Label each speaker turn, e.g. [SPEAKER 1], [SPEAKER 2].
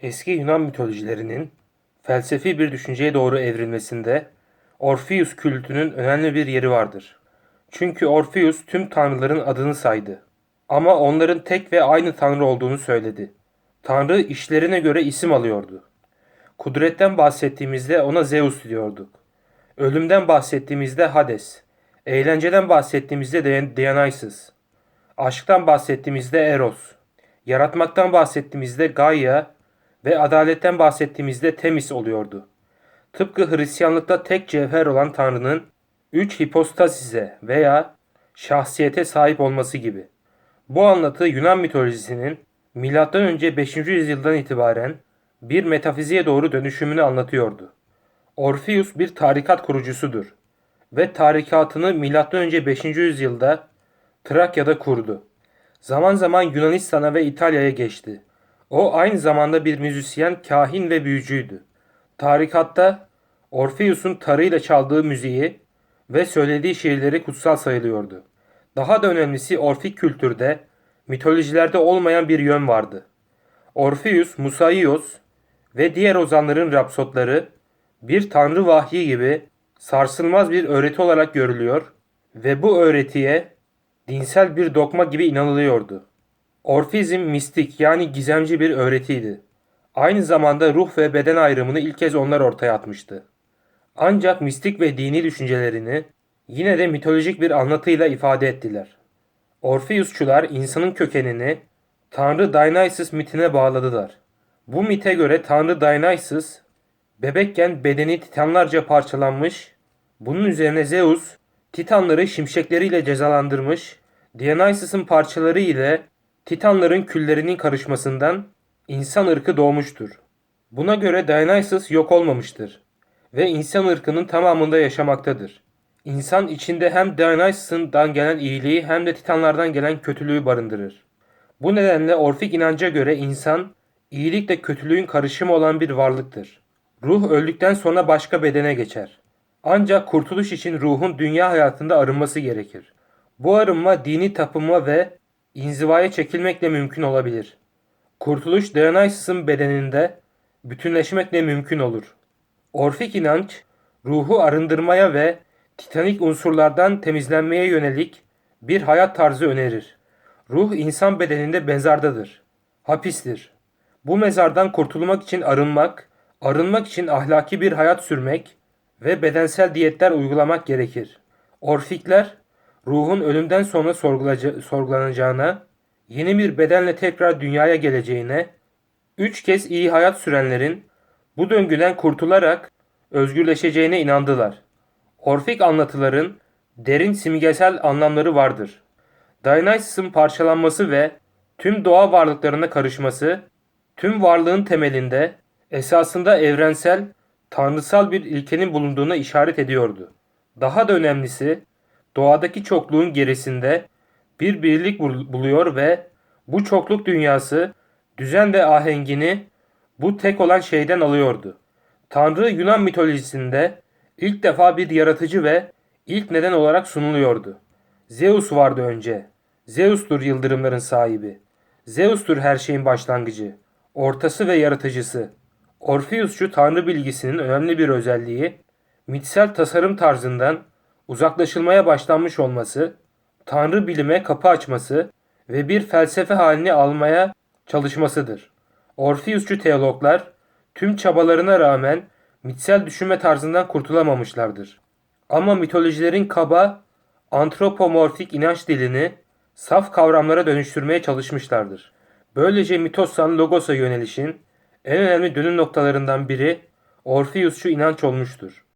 [SPEAKER 1] Eski Yunan mitolojilerinin felsefi bir düşünceye doğru evrilmesinde Orpheus kültünün önemli bir yeri vardır. Çünkü Orpheus tüm tanrıların adını saydı. Ama onların tek ve aynı tanrı olduğunu söyledi. Tanrı işlerine göre isim alıyordu. Kudretten bahsettiğimizde ona Zeus diyorduk. Ölümden bahsettiğimizde Hades. Eğlenceden bahsettiğimizde Di- Dionysus. Aşktan bahsettiğimizde Eros. Yaratmaktan bahsettiğimizde Gaia ve adaletten bahsettiğimizde Temis oluyordu. Tıpkı Hristiyanlıkta tek cevher olan Tanrı'nın üç hipostasise veya şahsiyete sahip olması gibi. Bu anlatı Yunan mitolojisinin M.Ö. 5. yüzyıldan itibaren bir metafiziğe doğru dönüşümünü anlatıyordu. Orpheus bir tarikat kurucusudur ve tarikatını M.Ö. 5. yüzyılda Trakya'da kurdu. Zaman zaman Yunanistan'a ve İtalya'ya geçti. O aynı zamanda bir müzisyen, kahin ve büyücüydü. Tarikatta Orpheus'un tarıyla çaldığı müziği ve söylediği şiirleri kutsal sayılıyordu. Daha da önemlisi Orfik kültürde mitolojilerde olmayan bir yön vardı. Orpheus, Musaios ve diğer ozanların rapsotları bir tanrı vahyi gibi sarsılmaz bir öğreti olarak görülüyor ve bu öğretiye dinsel bir dokma gibi inanılıyordu. Orfizm mistik yani gizemci bir öğretiydi. Aynı zamanda ruh ve beden ayrımını ilk kez onlar ortaya atmıştı. Ancak mistik ve dini düşüncelerini yine de mitolojik bir anlatıyla ifade ettiler. Orpheusçular insanın kökenini Tanrı Dionysus mitine bağladılar. Bu mite göre Tanrı Dionysus bebekken bedeni titanlarca parçalanmış, bunun üzerine Zeus titanları şimşekleriyle cezalandırmış, Dionysus'un parçaları ile titanların küllerinin karışmasından insan ırkı doğmuştur. Buna göre Dionysus yok olmamıştır ve insan ırkının tamamında yaşamaktadır. İnsan içinde hem Dionysus'dan gelen iyiliği hem de titanlardan gelen kötülüğü barındırır. Bu nedenle Orfik inanca göre insan iyilikle kötülüğün karışımı olan bir varlıktır. Ruh öldükten sonra başka bedene geçer. Ancak kurtuluş için ruhun dünya hayatında arınması gerekir. Bu arınma dini tapınma ve inzivaya çekilmekle mümkün olabilir. Kurtuluş Dionysus'un bedeninde bütünleşmekle mümkün olur. Orfik inanç, ruhu arındırmaya ve titanik unsurlardan temizlenmeye yönelik bir hayat tarzı önerir. Ruh insan bedeninde mezardadır, hapistir. Bu mezardan kurtulmak için arınmak, arınmak için ahlaki bir hayat sürmek ve bedensel diyetler uygulamak gerekir. Orfikler, ruhun ölümden sonra sorgulanacağına, yeni bir bedenle tekrar dünyaya geleceğine, üç kez iyi hayat sürenlerin bu döngüden kurtularak özgürleşeceğine inandılar. Orfik anlatıların derin simgesel anlamları vardır. Dionysus'un parçalanması ve tüm doğa varlıklarına karışması, tüm varlığın temelinde esasında evrensel, tanrısal bir ilkenin bulunduğuna işaret ediyordu. Daha da önemlisi, doğadaki çokluğun gerisinde bir birlik bul- buluyor ve bu çokluk dünyası düzen ve ahengini bu tek olan şeyden alıyordu. Tanrı Yunan mitolojisinde ilk defa bir yaratıcı ve ilk neden olarak sunuluyordu. Zeus vardı önce. Zeus'tur yıldırımların sahibi. Zeus'tur her şeyin başlangıcı, ortası ve yaratıcısı. Orpheusçu tanrı bilgisinin önemli bir özelliği, mitsel tasarım tarzından uzaklaşılmaya başlanmış olması, tanrı bilime kapı açması ve bir felsefe halini almaya çalışmasıdır. Orpheusçu teologlar tüm çabalarına rağmen mitsel düşünme tarzından kurtulamamışlardır. Ama mitolojilerin kaba, antropomorfik inanç dilini saf kavramlara dönüştürmeye çalışmışlardır. Böylece mitossan logosa yönelişin en önemli dönüm noktalarından biri Orpheusçu inanç olmuştur.